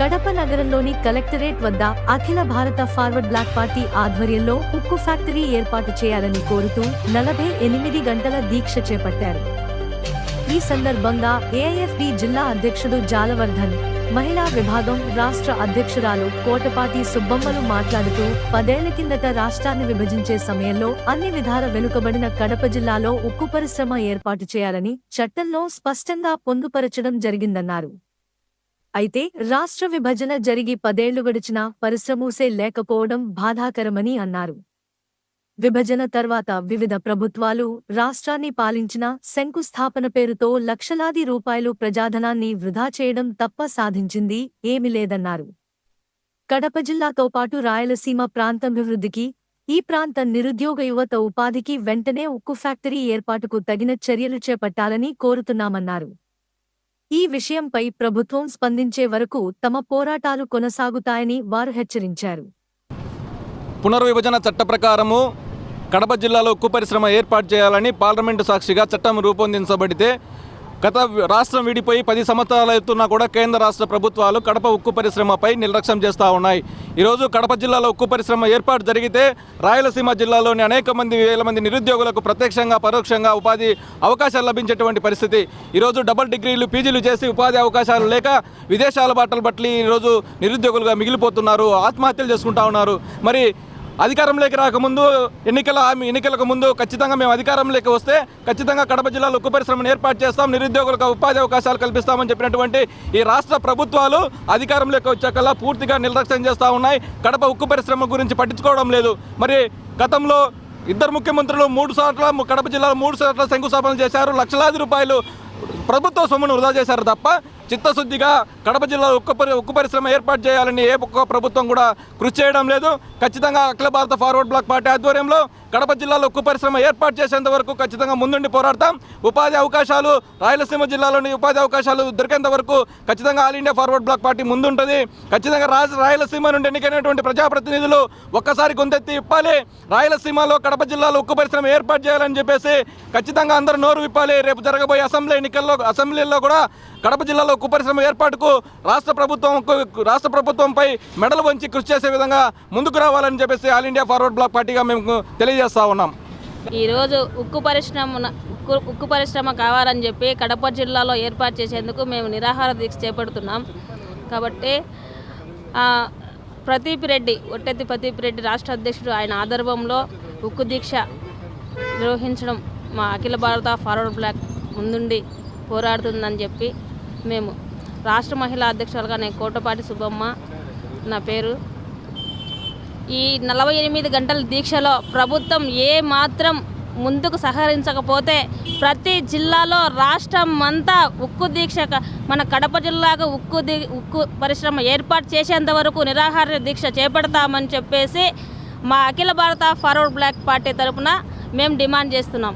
కడప నగరంలోని కలెక్టరేట్ వద్ద అఖిల భారత ఫార్వర్డ్ బ్లాక్ పార్టీ ఆధ్వర్యంలో ఉక్కు ఫ్యాక్టరీ ఏర్పాటు చేయాలని కోరుతూ నలభై ఎనిమిది గంటల దీక్ష చేపట్టారు. ఈ సందర్భంగా ఏఐఎఫ్బి జిల్లా అధ్యక్షుడు జాలవర్ధన్ మహిళా విభాగం రాష్ట్ర అధ్యక్షురాలు కోటపాటి సుబ్బమ్మలు మాట్లాడుతూ పదేళ్ళ కిందట రాష్ట్రాన్ని విభజించే సమయంలో అన్ని విధాల వెనుకబడిన కడప జిల్లాలో ఉక్కు పరిశ్రమ ఏర్పాటు చేయాలని చట్టంలో స్పష్టంగా పొందుపరచడం జరిగిందన్నారు. అయితే రాష్ట్ర విభజన జరిగి పదేళ్ళు గడిచినా పరిశ్రమూసే లేకపోవడం బాధాకరమని అన్నారు. విభజన తర్వాత వివిధ ప్రభుత్వాలు రాష్ట్రాన్ని పాలించిన శంకుస్థాపన పేరుతో లక్షలాది రూపాయలు ప్రజాధనాన్ని వృధా చేయడం తప్ప సాధించింది ఏమీ లేదన్నారు. కడప జిల్లాతో పాటు రాయలసీమ ప్రాంతాభివృద్ధికి ఈ ప్రాంత నిరుద్యోగ యువత ఉపాధికి వెంటనే ఉక్కు ఫ్యాక్టరీ ఏర్పాటుకు తగిన చర్యలు చేపట్టాలని కోరుతున్నామన్నారు. ఈ విషయంపై ప్రభుత్వం స్పందించే వరకు తమ పోరాటాలు కొనసాగుతాయని వారు హెచ్చరించారు. పునర్విభజన చట్ట ప్రకారము కడప జిల్లాలో ఉక్కు పరిశ్రమ ఏర్పాటు చేయాలని పార్లమెంటు సాక్షిగా చట్టం రూపొందించబడితే గత రాష్ట్రం విడిపోయి పది సంవత్సరాలు అవుతున్నా కూడా కేంద్ర రాష్ట్ర ప్రభుత్వాలు కడప ఉక్కు పరిశ్రమపై నిర్లక్ష్యం చేస్తూ ఉన్నాయి. ఈరోజు కడప జిల్లాలో ఉక్కు పరిశ్రమ ఏర్పాటు జరిగితే రాయలసీమ జిల్లాలోని అనేక మంది వేల మంది నిరుద్యోగులకు ప్రత్యక్షంగా పరోక్షంగా ఉపాధి అవకాశాలు లభించేటువంటి పరిస్థితి. ఈరోజు డబుల్ డిగ్రీలు పీజీలు చేసి ఉపాధి అవకాశాలు లేక విదేశాల బాటలు బట్టి ఈరోజు నిరుద్యోగులుగా మిగిలిపోతున్నారు. ఆత్మహత్యలు చేసుకుంటా ఉన్నారు. మరి అధికారంలోకి రాకముందు ఎన్నికల హామీ ఎన్నికలకు ముందు ఖచ్చితంగా మేము అధికారంలోకి వస్తే ఖచ్చితంగా కడప జిల్లాలో ఉక్కు పరిశ్రమను ఏర్పాటు చేస్తాం నిరుద్యోగులకు ఉపాధి అవకాశాలు కల్పిస్తామని చెప్పినటువంటి ఈ రాష్ట్ర ప్రభుత్వాలు అధికారంలోకి వచ్చాకల్లా పూర్తిగా నిర్లక్ష్యం చేస్తూ ఉన్నాయి. కడప ఉక్కు పరిశ్రమ గురించి పట్టించుకోవడం లేదు. మరి గతంలో ఇద్దరు ముఖ్యమంత్రులు మూడు సార్ల కడప జిల్లాలో మూడు సార్ల శంకుస్థాపన చేశారు. లక్షలాది రూపాయలు ప్రభుత్వ సొమ్మును వృధా చేశారు తప్ప చిత్తశుద్ధిగా కడప జిల్లాలో ఉక్కు పరి ఉక్కు పరిశ్రమ ఏర్పాటు చేయాలని ఏ ఒక్క ప్రభుత్వం కూడా కృషి చేయడం లేదు. ఖచ్చితంగా అఖిల భారత ఫార్వర్డ్ బ్లాక్ పార్టీ ఆధ్వర్యంలో కడప జిల్లాలో ఉక్కు పరిశ్రమ ఏర్పాటు చేసేంత వరకు ఖచ్చితంగా ముందుండి పోరాడతాం. ఉపాధి అవకాశాలు రాయలసీమ జిల్లాలోని ఉపాధి అవకాశాలు దొరికేంత వరకు ఖచ్చితంగా all India forward bloc party ముందుంటుంది. ఖచ్చితంగా రాజ రాయలసీమ నుండి ఎన్నికైనటువంటి ప్రజాప్రతినిధులు ఒక్కసారి గొంతెత్తి ఇప్పాలి. రాయలసీమలో కడప జిల్లాలో ఉక్కు పరిశ్రమ ఏర్పాటు చేయాలని చెప్పేసి ఖచ్చితంగా అందరూ నోరు విప్పాలి. రేపు జరగబోయే అసెంబ్లీ ఎన్నికల్లో అసెంబ్లీలో కూడా కడప జిల్లాలో ఉక్కు పరిశ్రమ ఏర్పాటుకు రాష్ట్ర ప్రభుత్వం రాష్ట్ర ప్రభుత్వంపై మెడలు వంచి కృషి చేసే విధంగా ముందుకు రావాలని చెప్పేసి ఆల్ ఇండియా ఫార్వర్డ్ బ్లాక్ పార్టీగా మేము తెలియజేస్తా ఉన్నాం. ఈరోజు ఉక్కు పరిశ్రమ ఉక్కు ఉక్కు పరిశ్రమ కావాలని చెప్పి కడప జిల్లాలో ఏర్పాటు చేసేందుకు మేము నిరాహార దీక్ష చేపడుతున్నాం. కాబట్టి ప్రదీప్ రెడ్డి ఒట్టెత్తి ప్రదీప్ రెడ్డి రాష్ట్ర అధ్యక్షుడు ఆయన ఆదర్భంలో ఉక్కు దీక్ష నిర్వహించడం మా అఖిల భారత ఫార్వర్డ్ బ్లాక్ ముందుండి పోరాడుతుందని చెప్పి మేము రాష్ట్ర మహిళా అధ్యక్షులుగా నేను కోటపాటి సుబ్బమ్మ నా పేరు. ఈ నలభై ఎనిమిది గంటల దీక్షలో ప్రభుత్వం ఏ మాత్రం ముందుకు సహకరించకపోతే ప్రతి జిల్లాలో రాష్ట్రం అంతా ఉక్కు దీక్ష మన కడప జిల్లాకు ఉక్కు దీ ఉక్కు పరిశ్రమ ఏర్పాటు చేసేంత వరకు నిరాహార దీక్ష చేపడతామని చెప్పేసి మా అఖిల భారత ఫార్వర్డ్ బ్లాక్ పార్టీ తరపున మేము డిమాండ్ చేస్తున్నాం.